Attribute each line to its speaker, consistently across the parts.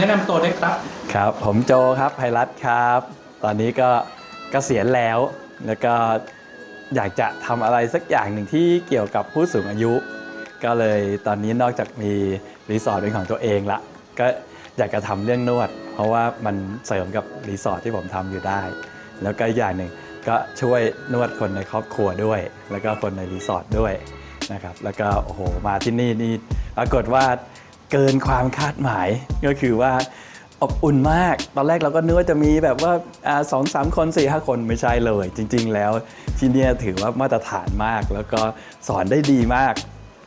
Speaker 1: แนะนำตัวด้วยครับ
Speaker 2: ครับ ผมโจครับไพรัตครับ ตอนนี้ก็เกษียณแล้ว แล้วก็อยากจะทำอะไรสักอย่างหนึ่งที่เกี่ยวกับผู้สูงอายุ ก็เลยตอนนี้นอกจากมีรีสอร์ทเป็นของตัวเองละ ก็อยากจะทำเรื่องนวด เพราะว่ามันเสริมกับรีสอร์ทที่ผมทำอยู่ได้ แล้วก็อีกอย่างหนึ่งก็ช่วยนวดคนในครอบครัวด้วย แล้วก็คนในรีสอร์ทด้วยนะครับ แล้วก็โอ้โหมาที่นี่นี่ปรากฏว่า เกินความคาดหมายก็คือว่าอบอุ่นมาก ตอนแรกเราก็นึกว่าจะมีแบบว่าสองสามคน4ี่ห้าคนไม่ใช่เลย จริง ๆ แล้วที่นี่ถือว่ามาตรฐานมาก แล้วก็สอนได้ดีมาก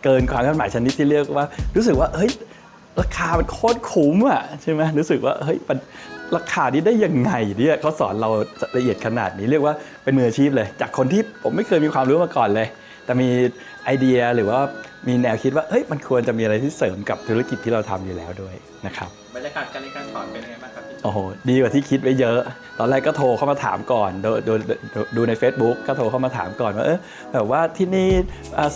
Speaker 2: เกินความคาดหมายชนิดที่เรียกว่า รู้สึกว่าเฮ้ยราคามันโคตรคุ้มอะใช่ไหมรู้สึกว่าเฮ้ยมันราคานี้ได้ยังไงเนี่ยเขาสอนเราละเอียดขนาดนี้เรียกว่าเป็นมืออาชีพเลย จากคนที่ผมไม่เคยมีความรู้มาก่อนเลย แต่มีไอเดียหรือว่ามีแนวคิดว่าเฮ้ยมันควรจะมีอะไรที่เสริมกับธุรกิจที่เราทำอยู่แล้วด้วยนะครับ
Speaker 1: บรรยากาศการเรียนการสอนเป็นยังไงบ้างครับ
Speaker 2: โอ้โหดีกว่าที่คิดไว้เยอะ ตอนแรกก็โทรเข้ามาถามก่อนดูดูดูใน Facebook ก็โทรเข้ามาถามก่อนว่าเออแบบว่าที่นี่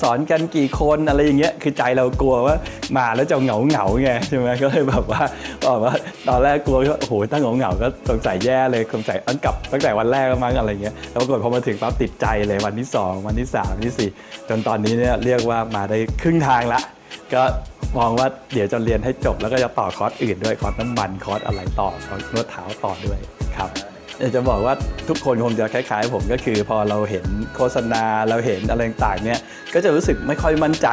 Speaker 2: สอนกันกี่คนอะไรอย่างเงี้ยคือใจเรากลัวว่ามาแล้วจะเหงาเหงาไงใช่ไหมก็เลยแบบว่าบอกว่าตอนแรกกลัวว่าโอ้โหตั้งเหงาเหงาก็สงสัยแย่เลยสงสัยอันกลับตั้งแต่วันแรกแล้วมั้งอะไรเงี้ยแล้วปรากฏพอมาถึงปั๊บติดใจเลยวันที่ 2 วันที่3ที่ 4 จนตอนนี้เนี่ยเรียกว่ามาได้ครึ่งทางละก็ มองว่าเดี๋ยวจะเรียนให้จบแล้วก็จะต่อคอร์สอื่นด้วยคอร์สน้ำมันคอร์สอะไรต่อคอร์สนวดเท้าต่อด้วยครับอยากจะบอกว่าทุกคนคงจะคล้ายๆ ผมก็คือพอเราเห็นโฆษณาเราเห็นอะไรต่างๆเนี่ยก็จะรู้สึกไม่ค่อยมั่นใจ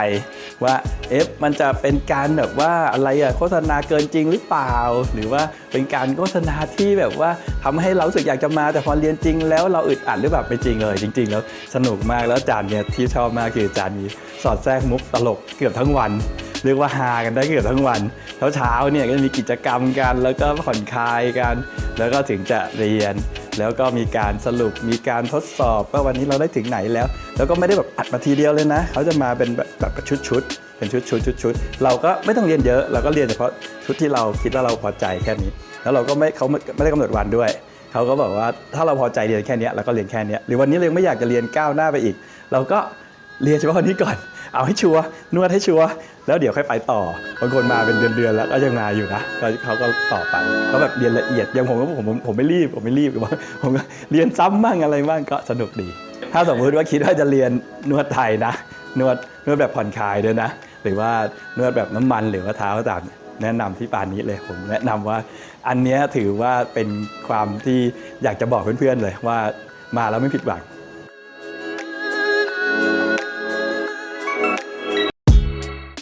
Speaker 2: ว่าเอ๊ะมันจะเป็นการแบบว่าอะไรอะโฆษณาเกินจริงหรือเปล่า หรือว่าเป็นการโฆษณาที่แบบว่าทำให้เรารู้สึกอยากจะมาแต่พอเรียนจริง แล้วเราอึดอัดหรือแบบไม่จริงเลย จริง ๆ แล้วสนุกมากแล้วอาจารย์เนี่ยที่ชอบมากคืออาจารย์มีสอดแทรกมุกตลกเกือบทั้งวัน เรียกว่าฮากันได้เกือบทั้งวันเช้าเช้าๆเนี่ยก็จะมีกิจกรรมกัน แล้วก็ผ่อนคลายกัน แล้วก็ถึงจะเรียน แล้วก็มีการสรุปมีการทดสอบว่าวันนี้เราได้ถึงไหนแล้ว แล้วก็ไม่ได้แบบอัดมาทีเดียวเลยนะ เขาจะมาเป็นแบบแบบชุดชุดๆเป็นชุดชุดชุดชุดๆเราก็ไม่ต้องเรียนเยอะ เราก็เรียนเฉพาะชุดที่เราคิดว่าเราพอใจแค่นี้ แล้วเราก็ไม่เขาไม่ได้กำหนดวันด้วยเขาก็บอกว่าถ้าเราพอใจเรียนแค่นี้เราก็เรียนแค่นี้หรือวันนี้เรายังไม่อยากจะเรียนก้าวหน้าไปอีก เราก็เรียนเฉพาะวันนี้ก่อน เอาให้ชัวร์นวดให้ชัวร์แล้วเดี๋ยวค่อยไปต่อบางคนมาเป็นเดือนๆแล้วก็ยังมาอยู่นะก็เขาก็ต่อไปเขาแบบเรียนละเอียดอย่างผมก็ผมผมผมไม่รีบผมไม่รีบผมก็เรียนซ้ำบ้างอะไรบ้างก็สนุกดี ถ้าสมมติว่าคิดว่าจะเรียนนวดไทยนะ นวดนวดแบบผ่อนคลายด้วยนะ หรือว่านวดแบบน้ำมันหรือว่าเท้าต่างแนะนำที่ปานนี้เลยผมแนะนำว่าอันนี้ถือว่าเป็นความที่อยากจะบอกเพื่อนๆเลยว่ามาแล้วไม่ผิดหวัง